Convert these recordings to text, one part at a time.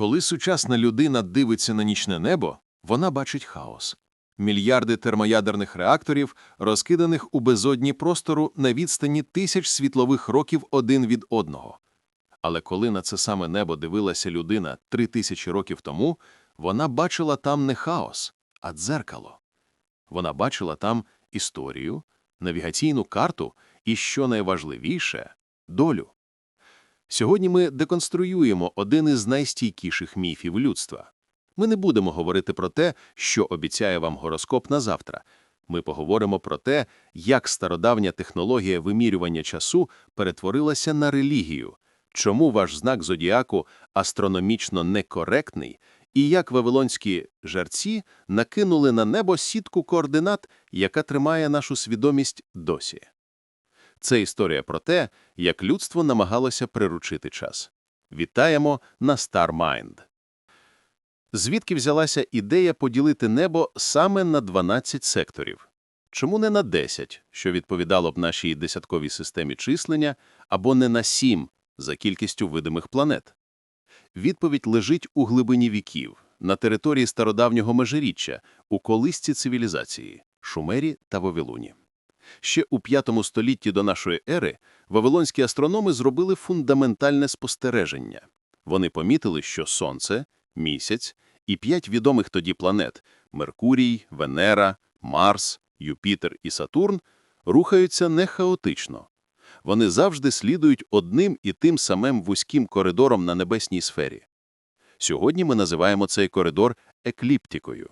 Коли сучасна людина дивиться на нічне небо, вона бачить хаос. Мільярди термоядерних реакторів, розкиданих у безодні простору на відстані тисяч світлових років один від одного. Але коли на це саме небо дивилася людина три тисячі років тому, вона бачила там не хаос, а дзеркало. Вона бачила там історію, навігаційну карту і, що найважливіше, долю. Сьогодні ми деконструюємо один із найстійкіших міфів людства. Ми не будемо говорити про те, що обіцяє вам гороскоп на завтра. Ми поговоримо про те, як стародавня технологія вимірювання часу перетворилася на релігію, чому ваш знак зодіаку астрономічно некоректний, і як вавилонські жерці накинули на небо сітку координат, яка тримає нашу свідомість досі. Це історія про те, як людство намагалося приручити час. Вітаємо на StarMind. Звідки взялася ідея поділити небо саме на 12 секторів? Чому не на 10, що відповідало б нашій десятковій системі числення, або не на 7 за кількістю видимих планет? Відповідь лежить у глибині віків, на території стародавнього межиріччя, у колисці цивілізації – Шумері та Вавилоні. Ще у V столітті до нашої ери вавилонські астрономи зробили фундаментальне спостереження. Вони помітили, що Сонце, Місяць і п'ять відомих тоді планет – Меркурій, Венера, Марс, Юпітер і Сатурн – рухаються не хаотично. Вони завжди слідують одним і тим самим вузьким коридором на небесній сфері. Сьогодні ми називаємо цей коридор екліптикою.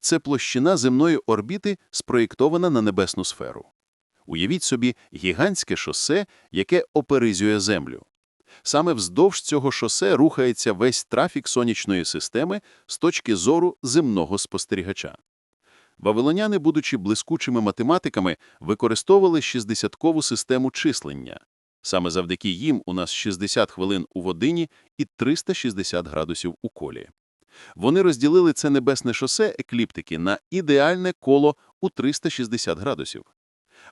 Це площина земної орбіти, спроєктована на небесну сферу. Уявіть собі гігантське шосе, яке оперизує Землю. Саме вздовж цього шосе рухається весь трафік сонячної системи з точки зору земного спостерігача. Вавилоняни, будучи блискучими математиками, використовували 60-кову систему числення. Саме завдяки їм у нас 60 хвилин у годині і 360 градусів у колі. Вони розділили це небесне шосе екліптики на ідеальне коло у 360 градусів.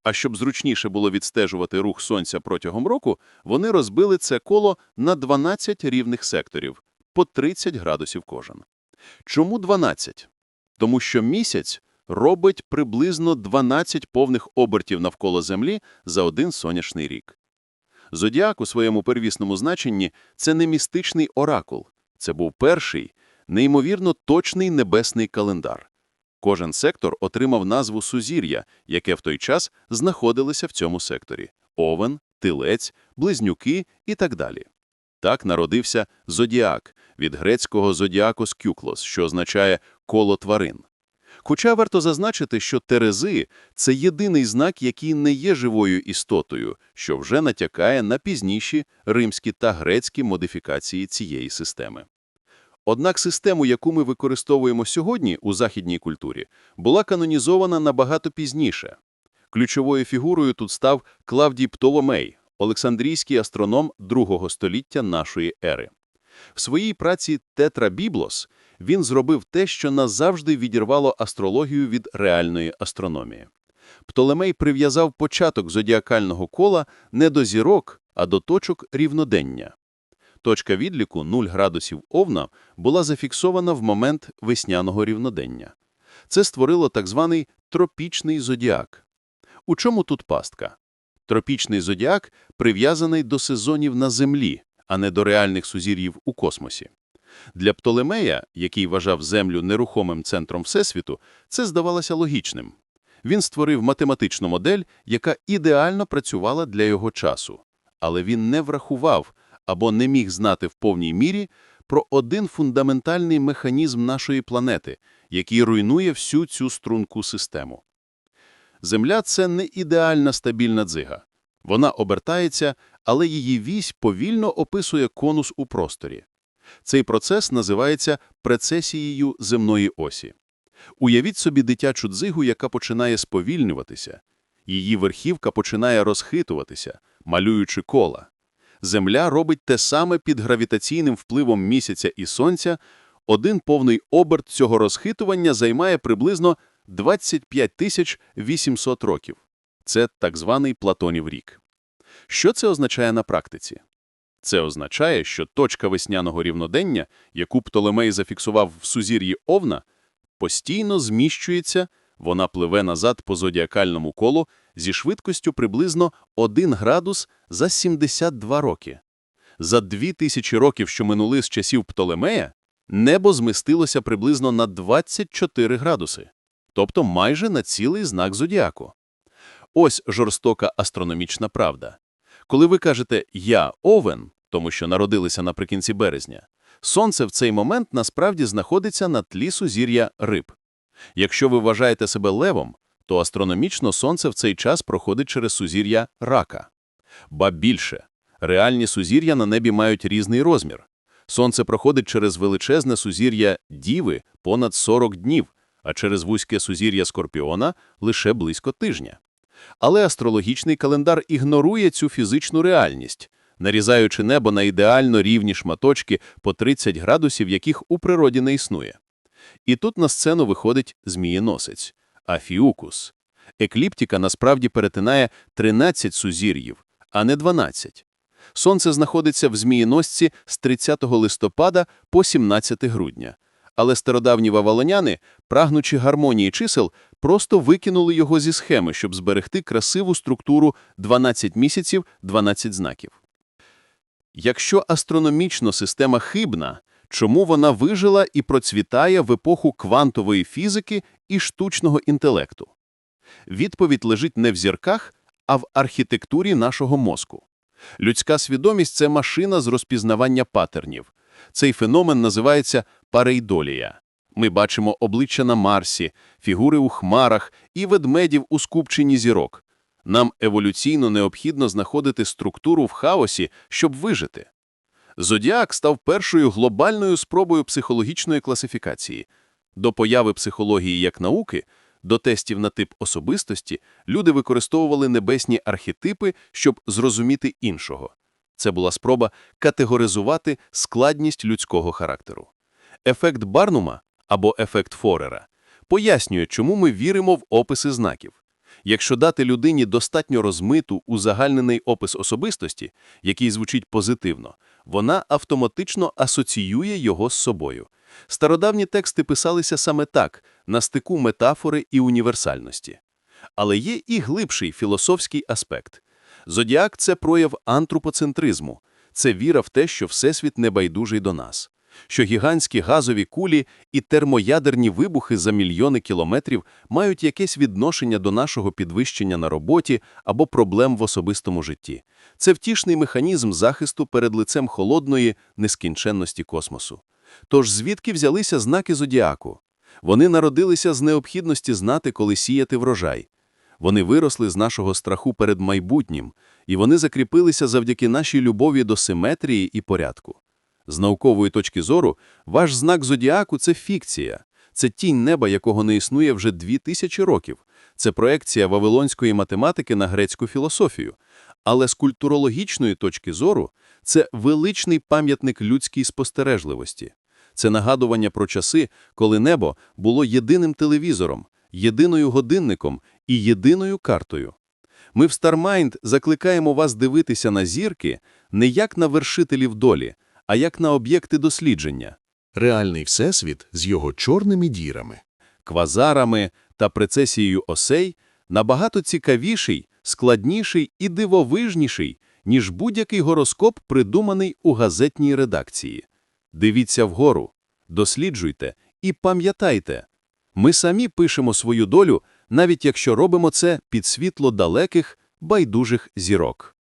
А щоб зручніше було відстежувати рух Сонця протягом року, вони розбили це коло на 12 рівних секторів, по 30 градусів кожен. Чому 12? Тому що місяць робить приблизно 12 повних обертів навколо Землі за один сонячний рік. Зодіак у своєму первісному значенні – це не містичний оракул. Це був перший, неймовірно точний небесний календар. Кожен сектор отримав назву сузір'я, яке в той час знаходилося в цьому секторі – овен, тилець, близнюки і так далі. Так народився зодіак від грецького зодіакос кюклос, що означає «коло тварин». Хоча варто зазначити, що терези – це єдиний знак, який не є живою істотою, що вже натякає на пізніші римські та грецькі модифікації цієї системи. Однак систему, яку ми використовуємо сьогодні у західній культурі, була канонізована набагато пізніше. Ключовою фігурою тут став Клавдій Птоломей, олександрійський астроном другого століття нашої ери. В своїй праці «Тетра Біблос» він зробив те, що назавжди відірвало астрологію від реальної астрономії. Птолемей прив'язав початок зодіакального кола не до зірок, а до точок рівнодення. Точка відліку 0 градусів Овна була зафіксована в момент весняного рівнодення. Це створило так званий тропічний зодіак. У чому тут пастка? Тропічний зодіак прив'язаний до сезонів на Землі, а не до реальних сузір'їв у космосі. Для Птолемея, який вважав Землю нерухомим центром Всесвіту, це здавалося логічним. Він створив математичну модель, яка ідеально працювала для його часу. Але він не врахував або не міг знати в повній мірі про один фундаментальний механізм нашої планети, який руйнує всю цю струнку систему. Земля – це не ідеальна стабільна дзига. Вона обертається, але її вісь повільно описує конус у просторі. Цей процес називається прецесією земної осі. Уявіть собі дитячу дзигу, яка починає сповільнюватися. Її верхівка починає розхитуватися, малюючи кола. Земля робить те саме під гравітаційним впливом місяця і сонця. Один повний оберт цього розхитування займає приблизно 25 тисяч 800 років. Це так званий Платонів рік. Що це означає на практиці? Це означає, що точка весняного рівнодення, яку Птолемей зафіксував в сузір'ї Овна, постійно зміщується, вона пливе назад по зодіакальному колу зі швидкістю приблизно 1 градус за 72 роки. За 2000 років, що минули з часів Птолемея, небо змістилося приблизно на 24 градуси, тобто майже на цілий знак зодіаку. Ось жорстока астрономічна правда. Коли ви кажете «я овен», тому що народилися наприкінці березня, сонце в цей момент насправді знаходиться на тлі сузір'я риб. Якщо ви вважаєте себе левом, то астрономічно сонце в цей час проходить через сузір'я рака. Ба більше, реальні сузір'я на небі мають різний розмір. Сонце проходить через величезне сузір'я Діви понад 40 днів, а через вузьке сузір'я Скорпіона – лише близько тижня. Але астрологічний календар ігнорує цю фізичну реальність, нарізаючи небо на ідеально рівні шматочки по 30 градусів, яких у природі не існує. І тут на сцену виходить змієносець – Афіукус. Екліптика насправді перетинає 13 сузір'їв, а не 12. Сонце знаходиться в змієносці з 30 листопада по 17 грудня. Але стародавні вавилоняни, прагнучи гармонії чисел, просто викинули його зі схеми, щоб зберегти красиву структуру 12 місяців, 12 знаків. Якщо астрономічно система хибна, чому вона вижила і процвітає в епоху квантової фізики і штучного інтелекту? Відповідь лежить не в зірках, а в архітектурі нашого мозку. Людська свідомість – це машина з розпізнавання патернів. Цей феномен називається парейдолія. Ми бачимо обличчя на Марсі, фігури у хмарах і ведмедів у скупченні зірок. Нам еволюційно необхідно знаходити структуру в хаосі, щоб вижити. Зодіак став першою глобальною спробою психологічної класифікації. До появи психології як науки, до тестів на тип особистості, люди використовували небесні архетипи, щоб зрозуміти іншого. Це була спроба категоризувати складність людського характеру. Ефект Барнума або ефект Форера пояснює, чому ми віримо в описи знаків. Якщо дати людині достатньо розмиту, узагальнений опис особистості, який звучить позитивно, вона автоматично асоціює його з собою. Стародавні тексти писалися саме так, на стику метафори і універсальності. Але є і глибший філософський аспект. Зодіак – це прояв антропоцентризму, це віра в те, що Всесвіт небайдужий до нас, що гігантські газові кулі і термоядерні вибухи за мільйони кілометрів мають якесь відношення до нашого підвищення на роботі або проблем в особистому житті. Це втішний механізм захисту перед лицем холодної нескінченності космосу. Тож звідки взялися знаки зодіаку? Вони народилися з необхідності знати, коли сіяти врожай. Вони виросли з нашого страху перед майбутнім, і вони закріпилися завдяки нашій любові до симетрії і порядку. З наукової точки зору, ваш знак зодіаку – це фікція, це тінь неба, якого не існує вже дві тисячі років. Це проекція вавилонської математики на грецьку філософію. Але з культурологічної точки зору це величний пам'ятник людській спостережливості. Це нагадування про часи, коли небо було єдиним телевізором, єдиною годинником і єдиною картою. Ми в StarMind закликаємо вас дивитися на зірки не як на вершителів долі, а як на об'єкти дослідження, Реальний всесвіт з його чорними дірами. квазарами та прецесією осей набагато цікавіший, складніший і дивовижніший, ніж будь-який гороскоп, придуманий у газетній редакції. Дивіться вгору, досліджуйте і пам'ятайте, ми самі пишемо свою долю, навіть якщо робимо це під світло далеких, байдужих зірок.